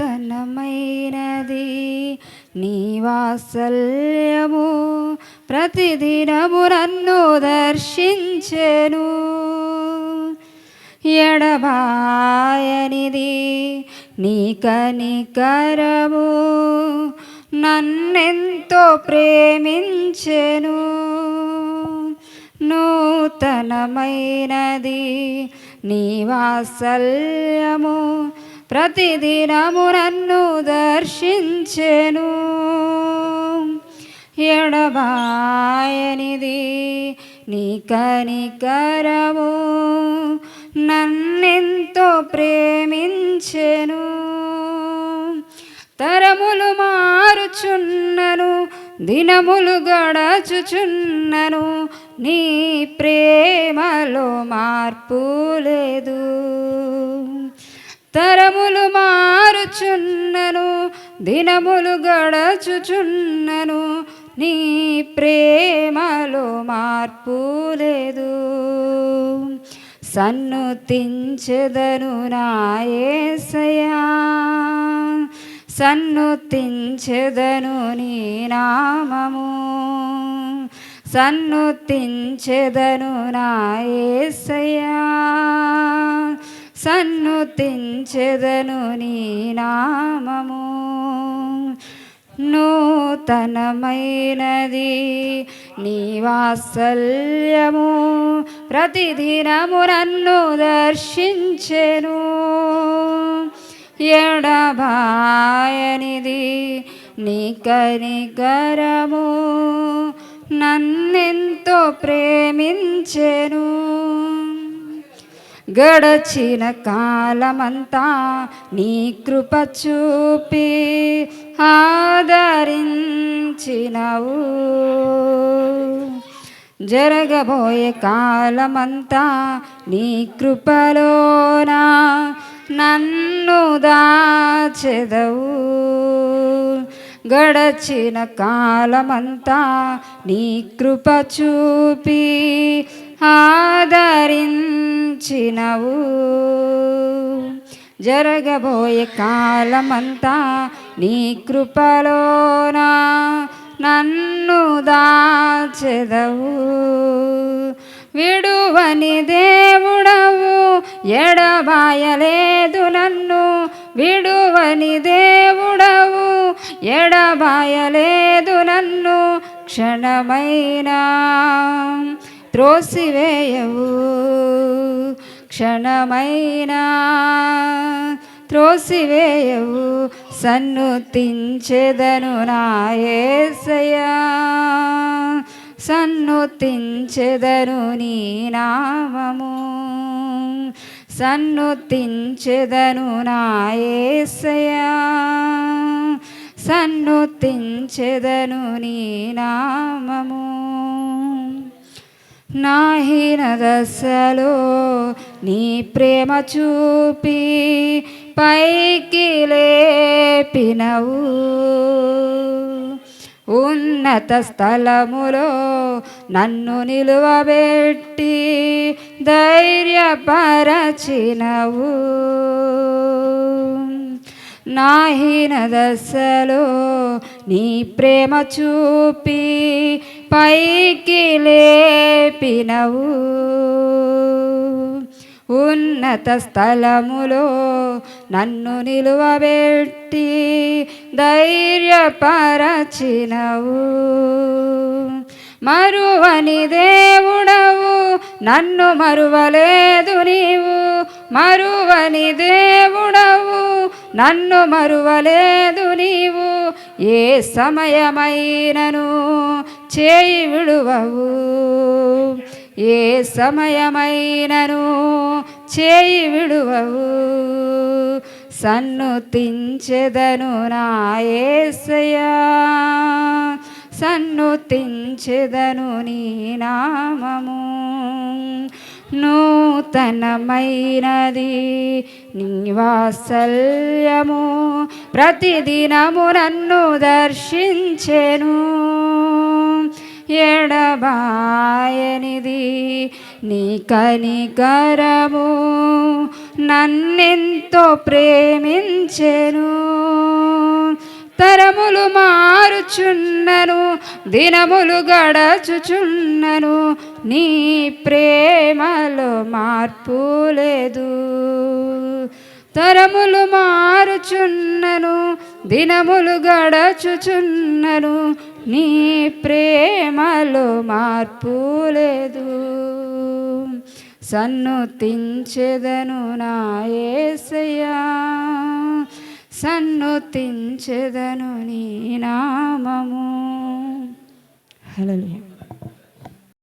నూతనమైనది. నీ వాత్సల్యము ప్రతిదినము నన్ను దర్శించెను. ఎడబాయనిది నీ కనికరము నన్నెంతో ప్రేమించెను. నూతనమైనది నీ వాత్సల్యము ప్రతిదినము నన్ను దర్శించెను. ఎడబాయనిది నీ కనికరము నన్నెంతో ప్రేమించెను. తరములు మారుచున్నను దినములు గడచుచున్నను నీ ప్రేమలో మార్పు లేదు. తరములు మారుచున్నను దినములు గడచుచున్నను నీ ప్రేమలో మార్పు లేదు. సన్నుతించెదను నాయసయా సన్నుతించెదను నీ నామము సన్నుతించెదను నాయసయా సన్నుతించెదను నీ నామము. నూతనమైనది నీ వాత్సల్యము. ప్రతిదినము నన్ను దర్శించెను. ఎడబాయనిది నీ కనికరము. నన్నెంతో ప్రేమించెను. గడచిన కాలమంతా నీ కృప చూపి ఆదరించినవు. జరగబోయే కాలమంతా నీ కృపలోనా నన్ను దాచెదవు. గడచిన కాలమంతా నీ కృప చూపి ఆదరించినవు. జరగబోయే కాలమంతా నీ కృపలోనా నన్ను దాచెదవు. విడువని దేవుడవు ఎడబాయలేదు నన్ను. విడువని దేవుడవు ఎడబాయలేదు నన్ను. క్షణమైనా త్రోసివేయవు. క్షణమైనా త్రోసివేయవు. సన్నుతించెదను నాయసయా సన్నుతించెదను నీ నామము. సన్నుతించెదను నాయసయా సన్నుతించెదను నీ నా నాహీన దశలో నీ ప్రేమ చూపి పైకి లేపినవు. ఉన్నత స్థలములో నన్ను నిలువబెట్టి ధైర్యపరచినవు. నాహీన దశలో నీ ప్రేమ చూపి పైకి లేపినవు ఉన్నత స్థలములో నన్ను నిలువబెట్టి ధైర్యపరచినవు. మరువని దేవుడవు నన్ను మరువలేదు నీవు. మరువని దేవుడవు నన్ను మరువలేదు నీవు. ఏ సమయమైనను చేయి విడువవు. ఏ సమయమైనను చేయి విడువవు. సన్నుతించెదను నాయసయా సన్నుతించెదను నీ నామము. నూతనమైనది నీ వాత్సల్యము. ప్రతిదినము నన్ను దర్శించెను. ఎడబాయనిది నీ కనికరము నన్నెంతో ప్రేమించెను. తరములు మారుచున్నను దినములు గడచుచున్నను నీ ప్రేమలో మార్పు లేదు. తరములు మారుచున్నను దినములు గడచుచున్నను నీ ప్రేమలో మార్పు లేదు. సన్నుతించెదను నా ఏసయ్యా సన్నుతించెదను నీ నామము. హలో